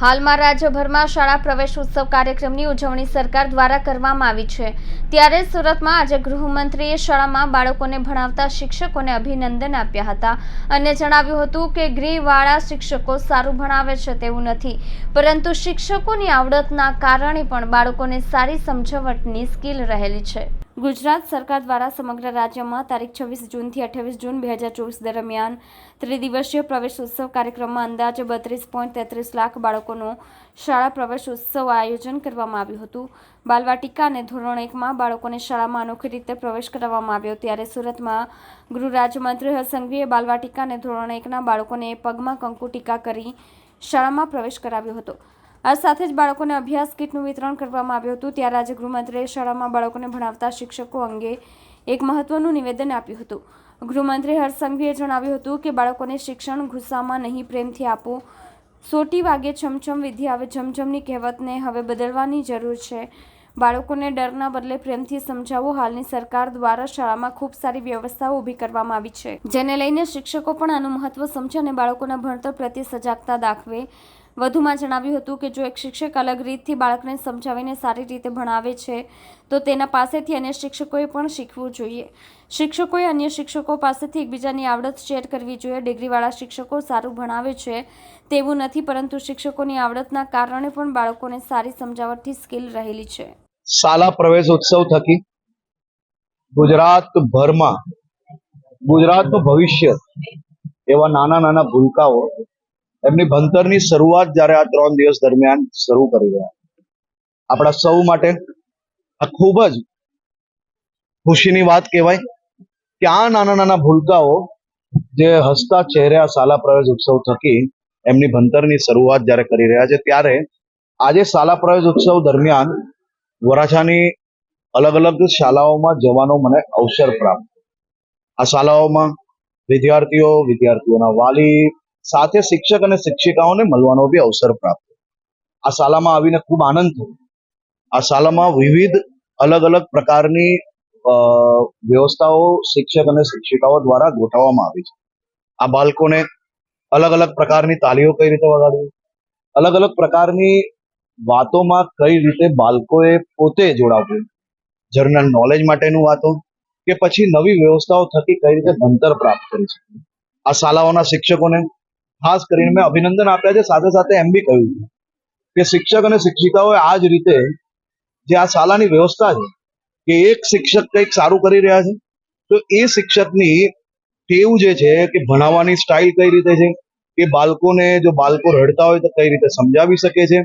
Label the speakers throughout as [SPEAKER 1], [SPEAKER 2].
[SPEAKER 1] હાલમાં રાજ્યભરમાં શાળા પ્રવેશ ઉત્સવ કાર્યક્રમની ઉજવણી સરકાર દ્વારા કરવામાં આવી છે. ત્યારે સુરતમાં આજે ગૃહમંત્રીએ શાળામાં બાળકોને ભણાવતા શિક્ષકોને અભિનંદન આપ્યા હતા અને જણાવ્યું હતું કે ગૃહવાળા શિક્ષકો સારું ભણાવે છે તેવું નથી. પરંતુ શિક્ષકોની આવડતના કારણે પણ બાળકોને સારી સમજવટની સ્કિલ રહેલી છે. ગુજરાત સરકાર દ્વારા સમગ્ર રાજ્યમાં તારીખ છવ્વીસ જૂનથી અઠ્યાવીસ જૂન બે હજાર ચોવીસ દરમિયાન ત્રિદિવસીય પ્રવેશ ઉત્સવ કાર્યક્રમમાં અંદાજે બત્રીસ પોઈન્ટ તેત્રીસ લાખ બાળકોનો શાળા પ્રવેશ ઉત્સવ આયોજન કરવામાં આવ્યું હતું. બાલવાટિકા અને ધોરણ એકમાં બાળકોને શાળામાં અનોખી રીતે પ્રવેશ કરાવવામાં આવ્યો ત્યારે સુરતમાં ગૃહ રાજ્યમંત્રી હર્ષસંઘવીએ બાલવાટિકા અને ધોરણ એકના બાળકોને પગમાં કંકુ ટીકા કરી શાળામાં પ્રવેશ કરાવ્યો હતો. આ સાથે જ બાળકોને અભ્યાસ કીટનું વિતરણ કરવામાં આવ્યું હતું. ત્યારે આજે ગૃહમંત્રીએ શાળામાં બાળકોને ભણાવતા શિક્ષકો અંગે એક મહત્વનું નિવેદન આપ્યું હતું. ગૃહમંત્રી હર્ષ સંઘવીએ જણાવ્યું હતું કે, બાળકોને શિક્ષણ ગુસ્સામાં નહીં, પ્રેમથી આપો. સોટી વાગે છમછમ વિધિ આવે, છમછમની કહેવતને હવે બદલવાની જરૂર છે. બાળકોને ડરના બદલે પ્રેમથી સમજાવવું હાલની સરકાર દ્વારા શાળામાં ખૂબ સારી વ્યવસ્થાઓ ઊભી કરવામાં આવી છે. જેને લઈને શિક્ષકો પણ આનું મહત્વ સમજે અને બાળકોના ભણતર પ્રત્યે સજાગતા દાખવે. વધુમાં જણાવ્યું હતું કે જો એક શિક્ષક અલગ રીતથી બાળકને સમજાવીને સારી રીતે ભણાવે છે, તો તેના પાસેથી અન્ય શિક્ષકોએ પણ શીખવું જોઈએ. શિક્ષકોએ અન્ય શિક્ષકો પાસેથી એકબીજાની આવડત શેર કરવી જોઈએ. ડિગ્રીવાળા શિક્ષકો સારું ભણાવે છે તેવું નથી, પરંતુ શિક્ષકોની આવડતના કારણે પણ બાળકોને સારી સમજાવટથી સ્કિલ રહેલી છે.
[SPEAKER 2] શાળા પ્રવેશ ઉત્સવ થકી ગુજરાતભરમાં ગુજરાતનું ભવિષ્ય એવા નાના નાના ભૂલકાઓ એમની ભણતરની શરૂઆત જ્યારે આ ત્રણ દિવસ દરમિયાન શરૂ કરી રહ્યા. આપણા સૌ માટે આ ખૂબ જ ખુશીની વાત કહેવાય કે આ નાના નાના ભૂલકાઓ જે હસતા ચહેરે આ શાલા પ્રવેશ ઉત્સવ થકી એમની ભણતરની શરૂઆત જ્યારે કરી રહ્યા છે, ત્યારે આજે શાલા પ્રવેશ ઉત્સવ દરમિયાન વરાછાની અલગ અલગ શાળાઓમાં જવાનો મને અવસર પ્રાપ્ત આ શાળાઓમાં વિદ્યાર્થીઓ, વિદ્યાર્થીઓના વાલી સાથે શિક્ષક અને શિક્ષિકાઓને મળવાનો બી અવસર પ્રાપ્ત આ શાળામાં આવીને ખૂબ આનંદ થયો. આ શાળામાં વિવિધ અલગ અલગ પ્રકારની વ્યવસ્થાઓ શિક્ષક અને શિક્ષિકાઓ દ્વારા ગોઠવવામાં આવી છે. આ બાળકોને અલગ અલગ પ્રકારની તાલીઓ કઈ રીતે વગાડવી? અલગ અલગ પ્રકારની વાતોમાં કઈ રીતે બાળકોએ પોતે જોડાવવું? જનરલ નોલેજ માટેનું વાતો કે પછી નવી વ્યવસ્થાઓ થકી કઈ રીતે ભણતર પ્રાપ્ત કરી શકે આ શાળાઓના શિક્ષકોને ખાસ કરીને મેં અભિનંદન આપ્યા છે. સાથે સાથે એમ બી કહ્યું કે શિક્ષક અને શિક્ષિકાઓએ આ જ રીતે જે આ શાળાની વ્યવસ્થા છે કે એક શિક્ષક કંઈક સારું કરી રહ્યા છે, તો એ શિક્ષકની ટેવ જે છે કે ભણાવવાની સ્ટાઇલ કઈ રીતે છે, એ બાળકોને જો બાળકો રડતા હોય તો કઈ રીતે સમજાવી શકે છે,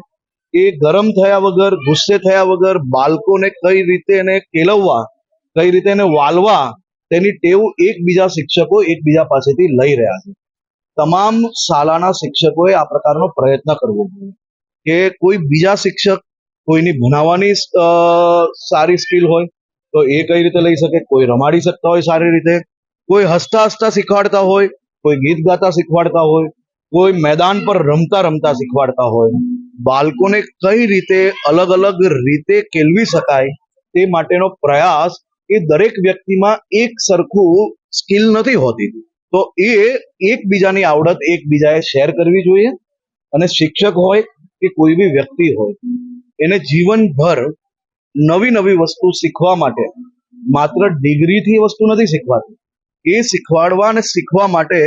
[SPEAKER 2] એ ગરમ થયા વગર, ગુસ્સે થયા વગર બાળકોને કઈ રીતે એને કેળવવા, કઈ રીતે એને વાલવા, તેની ટેવ એકબીજા શિક્ષકો એકબીજા પાસેથી લઈ રહ્યા છે. તમામ શાળાના શિક્ષકોએ આ પ્રકારનો પ્રયત્ન કરવો જોઈએ. કે કોઈ બીજા શિક્ષક કોઈની ભણાવવાની સારી સ્કિલ હોય, તો એ કઈ રીતે લઈ શકે? કોઈ રમાડી શકતા હોય સારી રીતે. કોઈ હસતા હસતા શીખવાડતા હોય, કોઈ ગીત ગાતા શીખવાડતા હોય, કોઈ મેદાન પર રમતા રમતા શીખવાડતા હોય. બાળકોને કઈ રીતે અલગ અલગ રીતે કેળવી શકાય તે માટેનો પ્રયાસ એ દરેક વ્યક્તિમાં એક સરખું સ્કિલ નથી હોતી. તો એ એકબીજાની આવડત એકબીજાએ શેર કરવી જોઈએ અને શિક્ષક હોય કે કોઈ બી વ્યક્તિ હોય, એને જીવનભર નવી નવી વસ્તુ શીખવા માટે માત્ર ડિગ્રીથી વસ્તુ નથી શીખવાતી. એ શીખવાડવા અને શીખવા માટે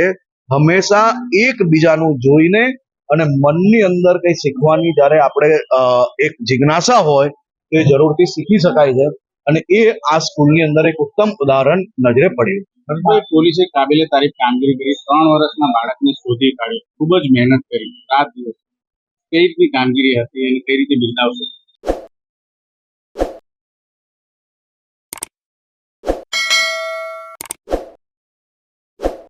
[SPEAKER 2] હંમેશા એકબીજાનું જોઈને અને મનની અંદર કંઈ શીખવાની જ્યારે આપણે એક જિજ્ઞાસા હોય તો એ જરૂરથી શીખી શકાય છે અને એ આ સ્કૂલની અંદર એક ઉત્તમ ઉદાહરણ નજરે પડ્યું.
[SPEAKER 3] હર્ષભાઈ પોલીસે કાબિલે તારીફ કામગીરી કરી ત્રણ વર્ષના બાળકને શોધી કાઢ્યો ખૂબ જ મહેનત કરી. રાત દિવસ. કઈ રીતની કામગીરી હતી અને કઈ રીતે બિરદાવશો?